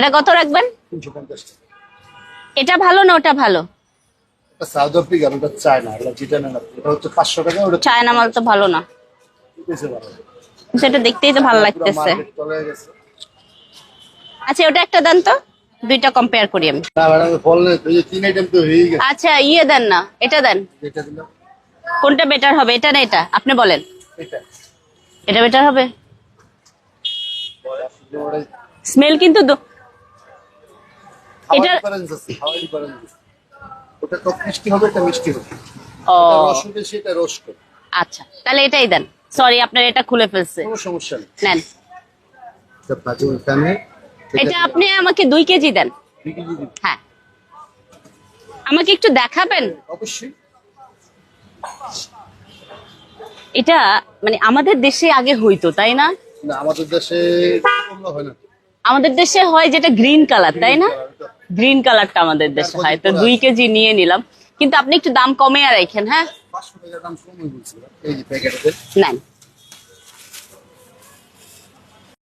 এটা কত রাখবেন? এটা ভালো না ওটা ভালো? সাউথ আফ্রিকা ওটা চায়না এটা যেটা আপনি, এটা হচ্ছে পাঁচশো টাকা ওটা চায়না মাল তো ভালো না। সেটা দেখতেই তো ভালো লাগতেছে। আচ্ছা ওটা একটা দেন তো। দুইটা কম্পেয়ার করি আমি। না তিন আইটেম তো গেছে। আচ্ছা ইয়ে দেন না এটা দেন। কোনটা বেটার হবে এটা না এটা? আপনি বলেন। এটা। বেটার হবে? স্মেল কিন্তু এটা- difference আছে, খাওয়ার difference আছে। ওটা তো মিষ্টি হবে এটা মিষ্টি হবে। ও। রস বেশি এটা রস কম আচ্ছা তাহলে এটাই দেন। সরি আপনার এটা খুলে ফেলছে। কোনো সমস্যা নেই। নেন। এটা আপনি আমাকে দুই কেজি দেন। দুই কেজি দিন। হ্যাঁ। আমাকে একটু দেখাবেন? অবশ্যই। এটা মানে আমাদের দেশে আগে হইতো তাই না? না আমাদের দেশে হয় না। আমাদের দেশে হয় যেটা গ্রিন কালার তাই না? গ্রিন কালারটা আমাদের দেশে হয় তো দুই কেজি নিয়ে নিলাম। কিন্তু আপনি একটু দাম কমে রাখেন হ্যাঁ? নেন।